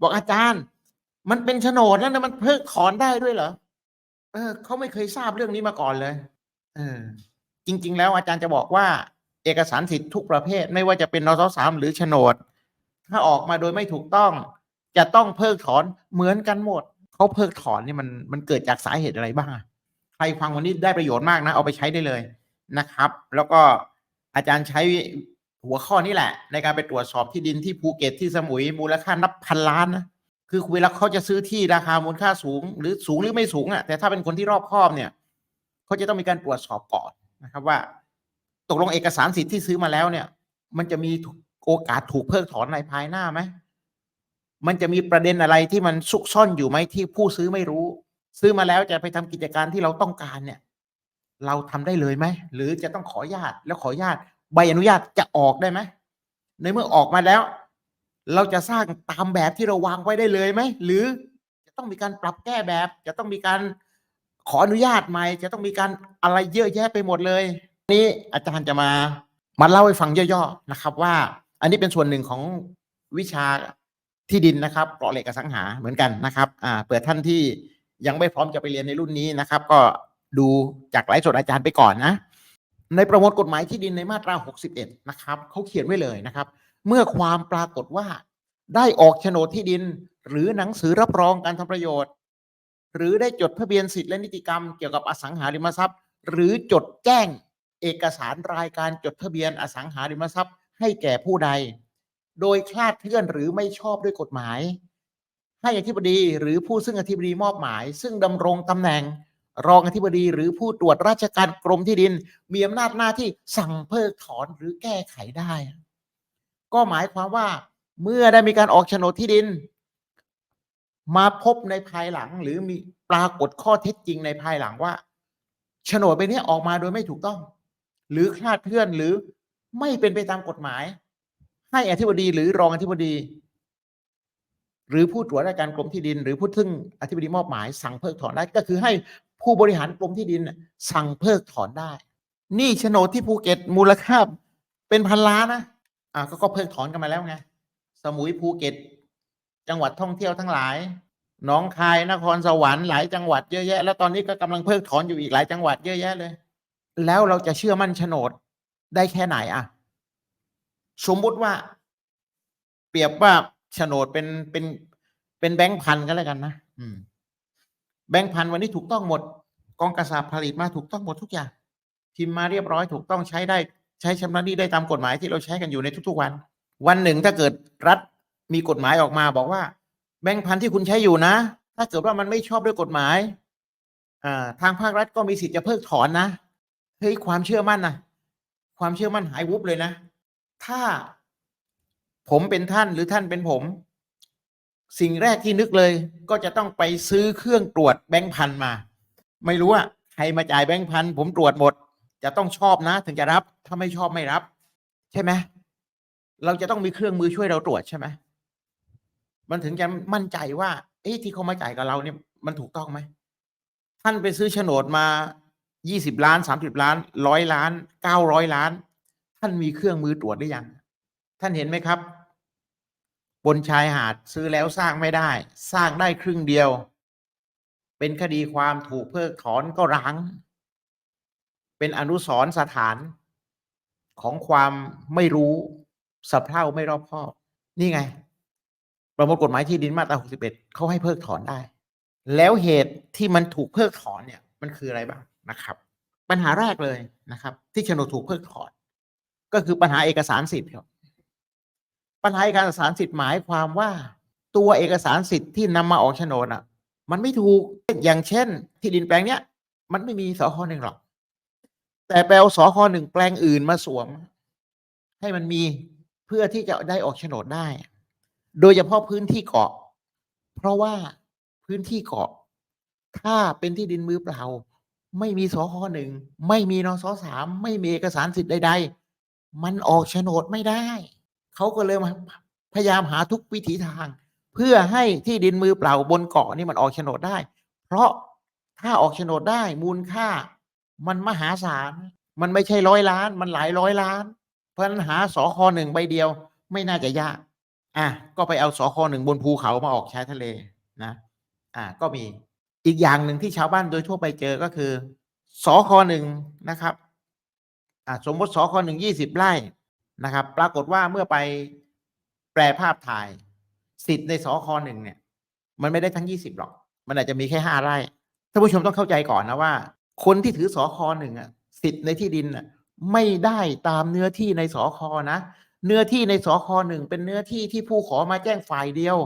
บอกอาจารย์ มันเป็นโฉนดแล้วนะมันเพิกถอนได้ด้วยเหรอเออเขาไม่เคยทราบเรื่องนี้มาก่อนเลย เออ จริง ๆ แล้วอาจารย์จะบอกว่า เอกสารสิทธิ์ทุกประเภท ไม่ว่าจะเป็นนสสามหรือโฉนด ถ้าออกมาโดยไม่ถูกต้อง จะต้องเพิกถอนเหมือนกันหมดเขาเพิกถอนนี่มันมันเกิดจากสาเหตุอะไรบ้างใครฟังวันนี้ได้ประโยชน์มากนะ เอาไปใช้ได้เลยนะครับ แล้วก็อาจารย์ใช้ หัวข้อนี้แหละ ในการไปตรวจสอบที่ดินที่ภูเก็ตที่สมุยมูลค่านับพันล้านนะคือเวลาเขาจะซื้อที่ราคามูลค่าสูง หรือสูงหรือไม่สูงอะแต่ถ้าเป็นคนที่รอบคอบเนี่ยเขาจะต้องมีการตรวจสอบก่อนนะครับว่า ตกลงเอกสารสิทธิ์ที่ซื้อมาแล้วเนี่ย มันจะมีโอกาสถูกเพิกถอนในภายหน้าไหมมันจะมีประเด็นอะไรที่มันซุกซ่อนอยู่ไหมที่ผู้ซื้อไม่รู้ ซื้อมาแล้วจะไปทำกิจการที่เราต้องการเนี่ย เราทำได้เลยไหมหรือจะต้องขออนุญาตแล้วขออนุญาต ใบอนุญาตจะออกได้ไหมในเมื่อออกมาแล้ว เราจะสร้างตามแบบที่เราวางไว้ได้เลยไหมหรือจะต้องมีการปรับแก้แบบ จะต้องมีการขออนุญาตใหม่จะต้องมีการอะไรเยอะแยะไปหมดเลย นี่อาจารย์จะมามาเล่าให้ฟังย่อๆนะครับ ว่า อันนี้เป็นส่วนหนึ่งของวิชาที่ดินนะครับเกาะเหล็กอสังหาเหมือนกันนะครับอ่าเปิดท่านที่ยังไม่พร้อมจะไปเรียนในรุ่นนี้นะครับ ก็ดูจากไลฟ์สดอาจารย์ไปก่อนนะ ในประมวลกฎหมายที่ดินในมาตรา 61 นะครับเขาเขียนไว้เลยนะครับ เมื่อความปรากฏว่า ได้ออกโฉนดที่ดิน หรือหนังสือรับรองการทำประโยชน์ หรือได้จดทะเบียนสิทธิและนิติกรรมเกี่ยวกับอสังหาริมทรัพย์ หรือจดแจ้งเอกสารรายการจดทะเบียนอสังหาริมทรัพย์ ให้แก่ผู้ใด โดยคลาดเคลื่อนหรือไม่ชอบด้วยกฎหมาย ให้อธิบดีหรือผู้ซึ่งอธิบดีมอบหมาย ซึ่งดำรงตำแหน่ง รองอธิบดีหรือผู้ตรวจราชการกรมที่ดิน มีอำนาจหน้าที่สั่งเพิกถอนหรือแก้ไขได้ ก็หมายความว่าเมื่อได้มีการออกโฉนดที่ดิน มาพบในภายหลังหรือมีปรากฏข้อเท็จจริงในภายหลังว่าโฉนดใบนี้ออกมาโดยไม่ถูกต้อง หรือคลาดเคลื่อนหรือไม่เป็นไปตามกฎหมาย ให้อธิบดีหรือรองอธิบดี หรือผู้ตรวจราชการกรมที่ดิน หรือผู้ซึ่งอธิบดีมอบหมายสั่งเพิกถอนได้ก็คือให้ ผู้บริหารกรมที่ดินสั่งเพิกถอนได้นี่โฉนดที่ภูเก็ตมูลค่าเป็นพันล้านนะอ่าก็ก็เพิกถอนกันมาแล้วไงสมุยภูเก็ต จังหวัดท่องเที่ยวทั้งหลายหนองคายนครสวรรค์หลายจังหวัดเยอะแยะ แล้วตอนนี้ก็กำลังเพิกถอนอยู่อีกหลายจังหวัดเยอะแยะเลย แล้วเราจะเชื่อมั่นโฉนดได้แค่ไหนอะ สมมุติว่า เปรียบว่าโฉนดเป็นเป็นเป็นแบงค์พันกันแล้วกันนะอืม แบงค์พันวันนี้ถูกต้องหมด กองกระสาบผลิตมาถูกต้องหมดทุกอย่างพิมพ์มาเรียบร้อยถูกต้องใช้ได้ใช้ชำระหนี้ได้ตามกฎหมายที่เราใช้กันอยู่ในทุกๆวัน วันหนึ่งถ้าเกิดรัฐมีกฎหมายออกมาบอกว่า แบงค์พันที่คุณใช้อยู่นะ ถ้าเกิดว่ามันไม่ชอบด้วยกฎหมายอ่าทางภาครัฐก็มีสิทธิ์จะเพิกถอนนะเฮ้ยความเชื่อมั่นนะความเชื่อมั่นหายวุบเลยนะ ถ้าผมเป็นท่านหรือท่านเป็นผม สิ่งแรกที่นึกเลย ก็จะต้องไปซื้อเครื่องตรวจแบงค์พันมา ไม่รู้ว่าใครมาจ่ายแบงค์พันผมตรวจหมด จะต้องชอบนะ ถึงจะรับ ถ้าไม่ชอบไม่รับ ใช่ไหมเราจะต้องมีเครื่องมือช่วยเราตรวจใช่ไหมมันถึงจะมั่นใจว่า เอ๊ะที่เขามาจ่ายกับเราเนี่ยมันถูกต้องไหมท่านไปซื้อโฉนดมายี่สิบล้านสามสิบล้านร้อยล้านเก้าร้อยล้าน ท่านมีเครื่องมือตรวจหรือยัง ท่านเห็นไหมครับ บนชายหาดซื้อแล้วสร้างไม่ได้ สร้างได้ครึ่งเดียว เป็นคดีความถูกเพิกถอนก็ร้าง เป็นอนุสรณ์สถานของความไม่รู้สะเพร่าไม่รอบคอบ นี่ไง ประมวลกฎหมายที่ดินมาตรา 61 เขาให้เพิกถอนได้ แล้วเหตุที่มันถูกเพิกถอนเนี่ย มันคืออะไรบ้างนะครับ ปัญหาแรกเลยนะครับ ที่โฉนดถูกเพิกถอน ก็คือปัญหาเอกสารสิทธิ์ครับ ปัญหาเอกสารสิทธิ์หมายความว่า ตัวเอกสารสิทธิ์ที่นำมาออกโฉนดอะ มันไม่ถูกอย่างเช่น ที่ดินแปลงเนี้ย มันไม่มีสคหนึ่งหรอก แต่แปลสคหนึ่งแปลงอื่นมาสวม ให้มันมีเพื่อที่จะได้ออกโฉนดได้ โดยเฉพาะพื้นที่เกาะ เพราะว่าพื้นที่เกาะ ถ้าเป็นที่ดินมือเปล่า ไม่มีสคหนึ่งไม่มีนสสามไม่มีเอกสารสิทธิ์ใด ๆ มันออกโฉนดไม่ได้ เขาก็เลยพยายามหาทุกวิถีทาง เพื่อให้ที่ดินมือเปล่าบนเกาะนี่มันออกโฉนดได้ เพราะถ้าออกโฉนดได้มูลค่า มันมหาศาล มันไม่ใช่ร้อยล้าน มันหลายร้อยล้าน เพราะนั้นหาสคหนึ่งใบเดียว ไม่น่าจะยาก อะก็ไปเอาสคหนึ่งบนภูเขามาออกชายทะเลนะอ่าก็มีอีกอย่างหนึ่งที่ชาวบ้านโดยทั่วไปเจอก็คือสคหนึ่งนะครับอ่าสมมติสคหนึ่งยี่สิบไร่ นะครับ ปรากฏว่าเมื่อไปแปลภาพถ่ายสิทธิ์ในสคหนึ่งเนี่ย มันไม่ได้ทั้งยี่สิบหรอก มันอาจจะมีแค่ห้าไร่ท่านผู้ชมต้องเข้าใจก่อนนะว่า คนที่ถือสคหนึ่งอะสิทธิ์ในที่ดินอะไม่ได้ตามเนื้อที่ในสคนะ เนื้อที่ในสคหนึ่งเป็นเนื้อที่ที่ผู้ขอมาแจ้งฝ่ายเดียว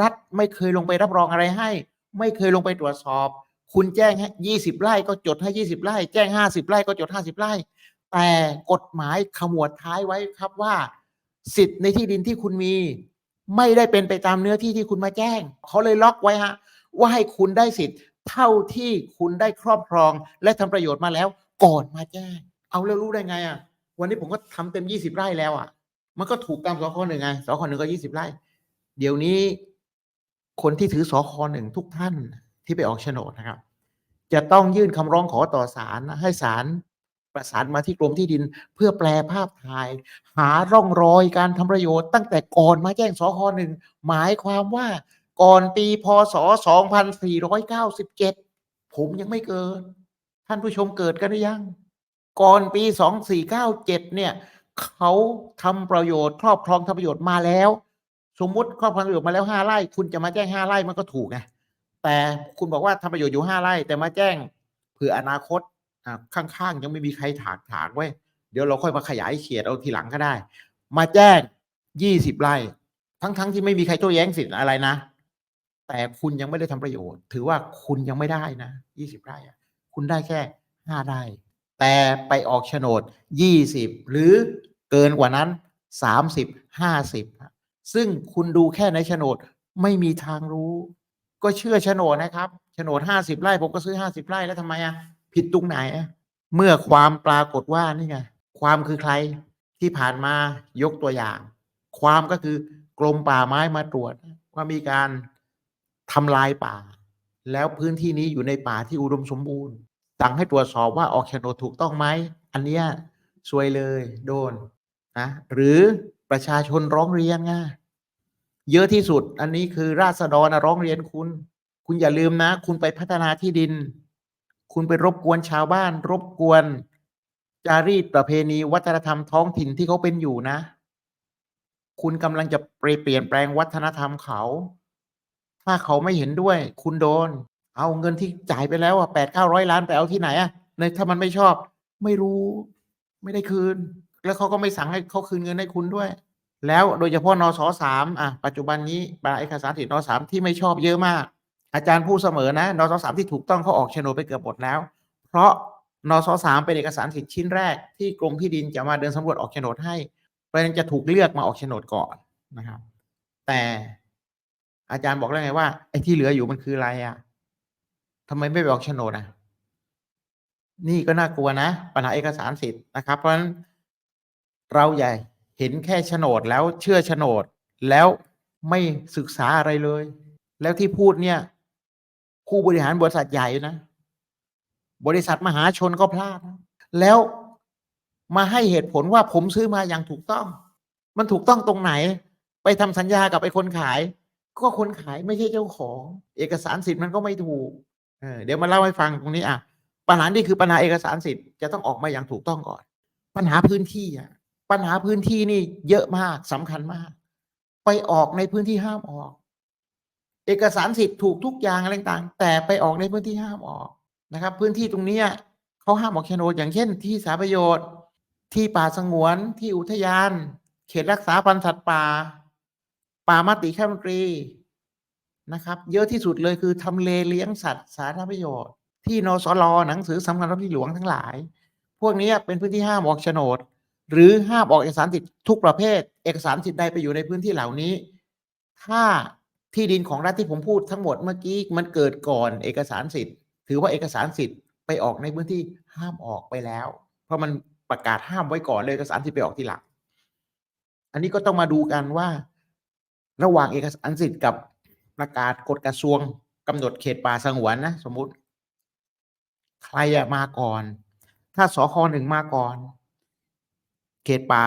รัฐไม่เคยลงไปรับรองอะไรให้ ไม่เคยลงไปตรวจสอบ คุณแจ้งให้ยี่สิบไร่ก็จดให้ยี่สิบไร่ แจ้งห้าสิบไร่ก็จดห้าสิบไร่ แต่กฎหมายขมวดท้ายไว้ครับว่า สิทธิ์ในที่ดินที่คุณมี ไม่ได้เป็นไปตามเนื้อที่ที่คุณมาแจ้งเขาเลยล็อกไว้ฮะว่าให้คุณได้สิทธิ์ เท่าที่คุณได้ครอบครอง และทำประโยชน์มาแล้ว ก่อนมาแจ้ง เอาแล้วรู้ได้ไงอะ วันนี้ผมก็ทำเต็มยี่สิบไร่แล้วอะ มันก็ถูกตามสคหนึ่งไงสคหนึ่งก็ยี่สิบไร่ เดี๋ยวนี้ คนที่ถือสคหนึ่งทุกท่านที่ไปออกโฉนดนะครับ จะต้องยื่นคำร้องขอต่อศาลให้ศาล ประสานมาที่กรมที่ดิน เพื่อแปลภาพถ่าย หาร่องรอยการทำประโยชน์ตั้งแต่ก่อนมาแจ้งสคหนึ่งหมายความว่าก่อนปีพศ 2497 ผมยังไม่เกิด ท่านผู้ชมเกิดกันหรือยัง ก่อนปี 2497 เนี่ย เขาทำประโยชน์ครอบครองทำประโยชน์มาแล้ว สมมติครอบครองประโยชน์มาแล้วห้าไร่ คุณจะมาแจ้งห้าไร่มันก็ถูกไงแต่คุณบอกว่าทำประโยชน์อยู่ห้าไร่ แต่มาแจ้งเผื่ออนาคต ข้างๆยังไม่มีใครถากถากไว้เดี๋ยวเราค่อยมาขยายเขตเอาทีหลังก็ได้ มาแจ้งยี่สิบไร่ทั้งๆที่ไม่มีใครโต้แย้งสิทธิ์อะไรนะ แต่คุณยังไม่ได้ทำประโยชน์ ถือว่าคุณยังไม่ได้นะยี่สิบไร่คุณได้แค่ห้าไร่แต่ไปออกโฉนดยี่สิบหรือเกินกว่านั้นสามสิบห้าสิบซึ่งคุณดูแค่ในโฉนดไม่มีทางรู้ ก็เชื่อโฉนดนะครับโฉนดห้าสิบไร่ผมก็ซื้อห้าสิบไร่แล้วทำไมอะ ผิดตรงไหนอะเมื่อความปรากฏว่านี่ไงความคือใครที่ผ่านมายกตัวอย่าง ความก็คือกรมป่าไม้มาตรวจ ว่ามีการทำลายป่า แล้วพื้นที่นี้อยู่ในป่าที่อุดมสมบูรณ์สั่งให้ตรวจสอบว่าออกโฉนดถูกต้องไหมอันเนี้ยซวยเลยโดนนะหรือประชาชนร้องเรียนไงเยอะที่สุด อันนี้คือราษฎรนะร้องเรียนคุณ คุณอย่าลืมนะ คุณไปพัฒนาที่ดิน คุณไปรบกวนชาวบ้าน รบกวน จารีตประเพณีวัฒนธรรมท้องถิ่นที่เขาเป็นอยู่นะ คุณกำลังจะเปลี่ยนแปลงวัฒนธรรมเขา ถ้าเขาไม่เห็นด้วย คุณโดน เอาเงินที่จ่ายไปแล้วอะแปดเก้าร้อยล้านไปเอาที่ไหนอะในถ้ามันไม่ชอบ ไม่รู้ ไม่ได้คืน แล้วเขาก็ไม่สั่งให้เขาคืนเงินให้คุณด้วย แล้วโดยเฉพาะนสสามอะปัจจุบันนี้ปลาเอกสารสิทธิ์นสามที่ไม่ชอบเยอะมาก อาจารย์พูดเสมอนะนสสามที่ถูกต้องเขาออกโฉนดไปเกือบหมดแล้ว เพราะนสสามเป็นเอกสารสิทธิ์ชิ้นแรก ที่กรมที่ดินจะมาเดินสำรวจออกโฉนดให้เพราะฉะนั้นจะถูกเลือกมาออกโฉนดก่อนนะครับ แต่อาจารย์บอกแล้วไงว่าไอ้ที่เหลืออยู่มันคืออะไรอะทำไมไม่ไปออกโฉนดอะ นี่ก็น่ากลัวนะ ปัญหาเอกสารสิทธิ์นะครับ เพราะฉะนั้นเราใหญ่เห็นแค่โฉนดแล้วเชื่อโฉนดแล้วไม่ศึกษาอะไรเลย แล้วที่พูดเนี่ย ผู้บริหารบริษัทใหญ่นะ บริษัทมหาชนก็พลาดนะแล้วมาให้เหตุผลว่าผมซื้อมาอย่างถูกต้อง มันถูกต้องตรงไหน ไปทำสัญญากับไอ้คนขาย ก็คนขายไม่ใช่เจ้าของ เอกสารสิทธิ์มันก็ไม่ถูกเออเดี๋ยวมาเล่าให้ฟังตรงนี้อะปัญหานี่คือปัญหาเอกสารสิทธิ์จะต้องออกมาอย่างถูกต้องก่อน ปัญหาพื้นที่อะปัญหาพื้นที่นี่เยอะมากสำคัญมาก ไปออกในพื้นที่ห้ามออก เอกสารสิทธิ์ถูกทุกอย่างอะไรต่างแต่ไปออกในพื้นที่ห้ามออกนะครับ พื้นที่ตรงนี้เขาห้ามออกโฉนดอย่างเช่น ที่สาประโยชน์ ที่ป่าสงวนที่อุทยาน เขตรักษาพันธุ์สัตว์ป่า ป่ามติแคมตรีนะครับ เยอะที่สุดเลยคือทำเลเลี้ยงสัตว์สาธารณประโยชน์ ที่นสลหนังสือสำคัญรับที่หลวงทั้งหลาย พวกนี้เป็นพื้นที่ห้ามออกโฉนด หรือห้ามออกเอกสารสิทธิ์ทุกประเภท เอกสารสิทธิ์ใดไปอยู่ในพื้นที่เหล่านี้ ถ้า ที่ดินของรัฐที่ผมพูดทั้งหมดเมื่อกี้มันเกิดก่อนเอกสารสิทธิ์ ถือว่าเอกสารสิทธิ์ไปออกในพื้นที่ห้ามออกไปแล้ว เพราะมันประกาศห้ามไว้ก่อนเลยเอกสารสิทธิ์ไปออกทีหลังอันนี้ก็ต้องมาดูกันว่า ระหว่างเอกสารสิทธิ์กับประกาศกฎกระทรวงกำหนดเขตป่าสงวนนะสมมุติ ใครมาก่อน ถ้าสคหนึ่งมาก่อน เขตป่า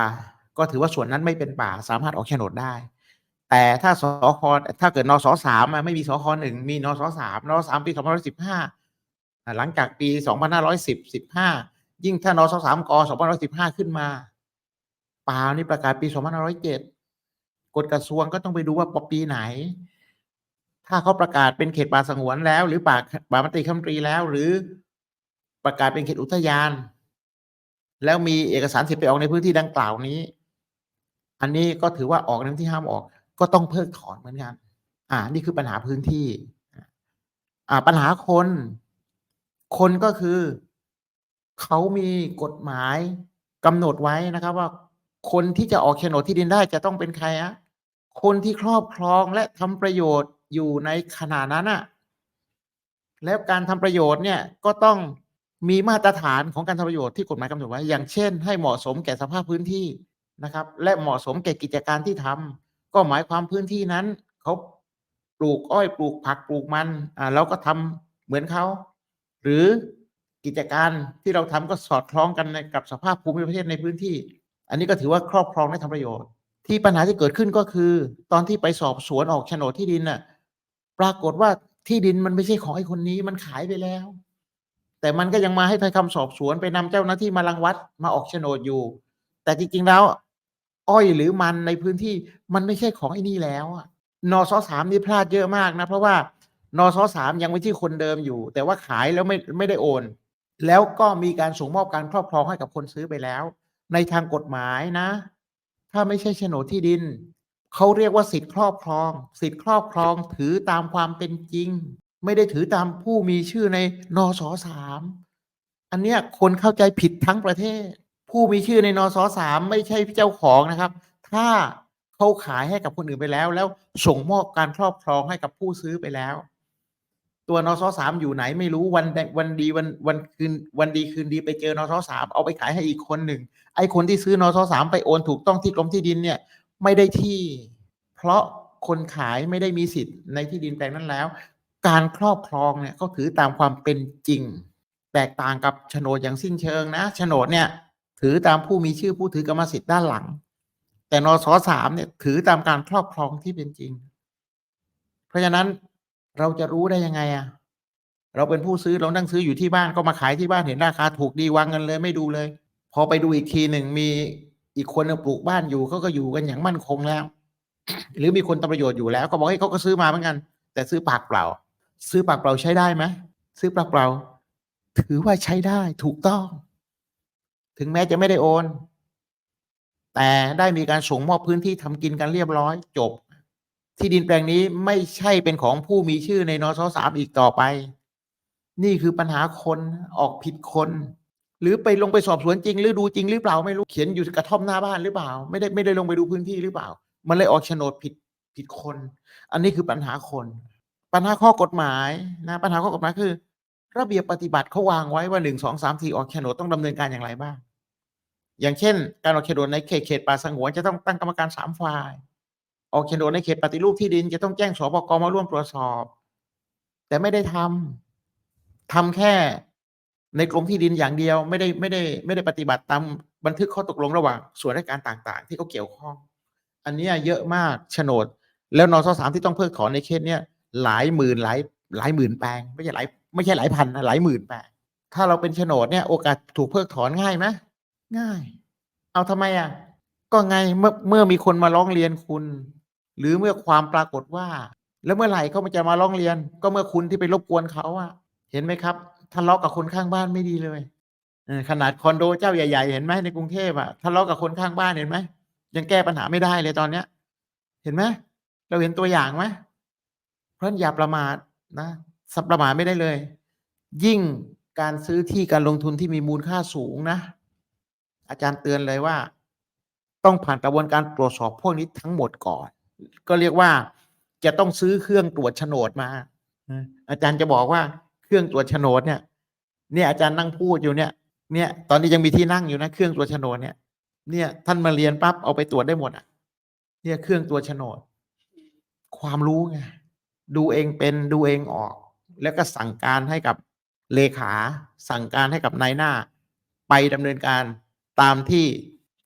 ก็ถือว่าส่วนนั้นไม่เป็นป่าสามารถออกโฉนดได้ แต่ถ้าสคถ้าเกิดนสสามไม่มีสคหนึ่งมีนสสามนสสามปีสองพันสิบห้าหลังจากปีสองพันห้าร้อยสิบสิบห้ายิ่งถ้านสสามกสองพันร้อยสิบห้าขึ้นมาป่านี่ประกาศปีสองพันห้าร้อยเจ็ดกฎกระทรวงก็ต้องไปดูว่าปีไหน ถ้าเขาประกาศเป็นเขตป่าสงวนแล้ว หรือป่าป่ามติคำตรีแล้ว หรือประกาศเป็นเขตอุทยาน แล้วมีเอกสารสิทธิ์ไปออกในพื้นที่ดังกล่าวนี้ อันนี้ก็ถือว่าออกในที่ห้ามออก ก็ต้องเพิกถอนเหมือนกัน อ่า นี่คือปัญหาพื้นที่ อ่า ปัญหาคน คนก็คือ เขามีกฎหมายกำหนดไว้นะครับ ว่าคนที่จะออกโฉนดที่ดินได้จะต้องเป็นใครอะคนที่ครอบครองและทำประโยชน์อยู่ในขณะนั้นอะแล้วการทำประโยชน์เนี่ยก็ต้องมีมาตรฐานของการทำประโยชน์ที่กฎหมายกำหนดไว้ อย่างเช่น ให้เหมาะสมแก่สภาพพื้นที่นะครับ และเหมาะสมแก่กิจการที่ทำ ก็หมายความพื้นที่นั้นเขาปลูกอ้อยปลูกผักปลูกมันอ่าเราก็ทำเหมือนเขาหรือกิจการที่เราทำก็สอดคล้องกันกับสภาพภูมิประเทศในพื้นที่ อันนี้ก็ถือว่าครอบครองและทำประโยชน์ ที่ปัญหาที่เกิดขึ้นก็คือ ตอนที่ไปสอบสวนออกโฉนดที่ดินน่ะปรากฏว่าที่ดินมันไม่ใช่ของไอ้คนนี้มันขายไปแล้ว แต่มันก็ยังมาให้ทายคำสอบสวนไปนำเจ้าหน้าที่มารังวัดมาออกโฉนดอยู่ แต่จริงๆแล้ว อ้อยหรือมันในพื้นที่มันไม่ใช่ของไอ้นี่แล้วอะนสสามนี่พลาดเยอะมากนะ เพราะว่านสสามยังไม่ที่คนเดิมอยู่ แต่ว่าขายแล้วไม่ไม่ได้โอน แล้วก็มีการส่งมอบการครอบครองให้กับคนซื้อไปแล้ว ในทางกฎหมายนะ ถ้าไม่ใช่โฉนดที่ดินเขาเรียกว่าสิทธิครอบครอง สิทธิครอบครองถือตามความเป็นจริง ไม่ได้ถือตามผู้มีชื่อในนสสามอันเนี้ยคนเข้าใจผิดทั้งประเทศ ผู้มีชื่อในนสสามไม่ใช่เจ้าของนะครับ ถ้าเขาขายให้กับคนอื่นไปแล้ว แล้วส่งมอบการครอบครองให้กับผู้ซื้อไปแล้ว ตัวนสสามอยู่ไหนไม่รู้วันใดวันดีวันวันคืนวันดีคืนดีไปเจอนสสามเอาไปขายให้อีกคนหนึ่งไอ้คนที่ซื้อนสสามไปโอนถูกต้องที่กรมที่ดินเนี่ยไม่ได้ที่ เพราะคนขายไม่ได้มีสิทธิ์ในที่ดินแปลงนั้นแล้ว การครอบครองเนี่ยก็ถือตามความเป็นจริง แตกต่างกับโฉนดอย่างสิ้นเชิงนะโฉนดเนี่ย ถือตามผู้มีชื่อผู้ถือกรรมสิทธิ์ด้านหลัง แต่นสสามเนี่ยถือตามการครอบครองที่เป็นจริง เพราะฉะนั้นเราจะรู้ได้ยังไงอะเราเป็นผู้ซื้อเรานั่งซื้ออยู่ที่บ้านก็มาขายที่บ้านเห็นราคาถูกดีวางเงินเลยไม่ดูเลย พอไปดูอีกทีหนึ่งมีอีกคนนึงปลูกบ้านอยู่เขาก็อยู่กันอย่างมั่นคงแล้ว หรือมีคนทำประโยชน์อยู่แล้ว ก็บอกให้เขาก็ซื้อมาเหมือนกัน แต่ซื้อปากเปล่า ซื้อปากเปล่าใช้ได้ไหมซื้อปากเปล่า ถือว่าใช้ได้ถูกต้อง ถึงแม้จะไม่ได้โอน แต่ได้มีการส่งมอบพื้นที่ทำกินกันเรียบร้อยจบ ที่ดินแปลงนี้ไม่ใช่เป็นของผู้มีชื่อในนสสามอีกต่อไป นี่คือปัญหาคนออกผิดคน หรือไปลงไปสอบสวนจริง หรือดูจริงหรือเปล่าไม่รู้เขียนอยู่กระท่อมหน้าบ้านหรือเปล่า ไม่ได้ไม่ได้ลงไปดูพื้นที่หรือเปล่า มันเลยออกโฉนดผิดผิดคน อันนี้คือปัญหาคน ปัญหาข้อกฎหมายนะปัญหาข้อกฎหมายคือ ระเบียบปฏิบัติเขาวางไว้ว่าหนึ่งสองสามสี่ออกโฉนดต้องดำเนินการอย่างไรบ้าง อย่างเช่น การออกโฉนดในเขตเขตป่าสงวนจะต้องตั้งกรรมการสามฝ่ายออกโฉนดในเขตปฏิรูปที่ดินจะต้องแจ้งสปกมาร่วมตรวจสอบ แต่ไม่ได้ทำทำแค่ในกรมที่ดินอย่างเดียวไม่ได้ไม่ได้ไม่ได้ปฏิบัติตามบันทึกข้อตกลงระหว่างส่วนราชการต่างๆ ที่เขาเกี่ยวข้อง อันนี้เยอะมากโฉนด แล้วนสสามที่ต้องเพิกถอนในเคสเนี้ยหลายหมื่นหลายหลายหมื่นแปลง ไม่ใช่หลายไม่ใช่หลายพันนะหลายหมื่นแปลงถ้าเราเป็นโฉนดเนี่ยโอกาสถูกเพิกถอนง่ายไหม ง่าย เอาทำไมอะ ก็ไงเมื่อเมื่อมีคนมาร้องเรียนคุณ หรือเมื่อความปรากฏว่า แล้วเมื่อไหร่เขาจะมาร้องเรียน ก็เมื่อคุณที่ไปรบกวนเขาอะ เห็นไหมครับทะเลาะกับคนข้างบ้านไม่ดีเลยอขนาดคอนโดเจ้าใหญ่ๆ เห็นไหมในกรุงเทพอะทะเลาะกับคนข้างบ้านเห็นไหมยังแก้ปัญหาไม่ได้เลยตอนเนี้ย เห็นไหมเราเห็นตัวอย่างไหมเพราะอย่าประมาทนะสับประมาทไม่ได้เลย ยิ่งการซื้อที่การลงทุนที่มีมูลค่าสูงนะ อาจารย์เตือนเลยว่า ต้องผ่านกระบวนการตรวจสอบพวกนี้ทั้งหมดก่อน ก็เรียกว่าจะต้องซื้อเครื่องตรวจโฉนดมาอาจารย์จะบอกว่าเครื่องตรวจโฉนดเนี่ย เนี่ยอาจารย์นั่งพูดอยู่เนี่ย เนี่ย ตอนนี้ยังมีที่นั่งอยู่นะ เครื่องตรวจโฉนดเนี่ย เนี่ย ท่านมาเรียนปั๊บเอาไปตรวจได้หมดอะ เนี่ยเครื่องตรวจโฉนด ความรู้ไงดูเองเป็นดูเองออก แล้วก็สั่งการให้กับเลขา สั่งการให้กับนายหน้า ไปดำเนินการ ตามที่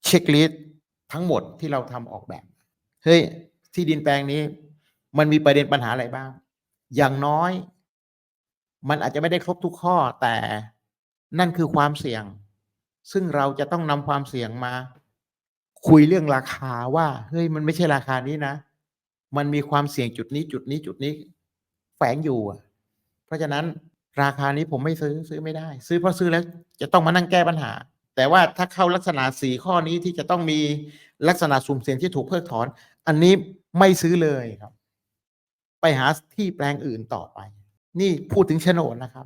เช็คลิสต์ทั้งหมดที่เราทำออกแบบ เฮ้ย ที่ดินแปลงนี้ มันมีประเด็นปัญหาอะไรบ้าง อย่างน้อย มันอาจจะไม่ได้ครบทุกข้อ แต่นั่นคือความเสี่ยง ซึ่งเราจะต้องนำความเสี่ยงมา คุยเรื่องราคาว่าเฮ้ยมันไม่ใช่ราคานี้นะ มันมีความเสี่ยงจุดนี้จุดนี้จุดนี้ แฝงอยู่เพราะฉะนั้นราคานี้ผมไม่ซื้อซื้อไม่ได้ ซื้อเพราะซื้อแล้วจะต้องมานั่งแก้ปัญหา แต่ว่าถ้าเข้าลักษณะสี่ข้อนี้ที่จะต้องมีลักษณะสุ่มเสี่ยงที่ถูกเพิกถอน อันนี้ไม่ซื้อเลยครับ ไปหาที่แปลงอื่นต่อไป นี่พูดถึงโฉนดนะครับ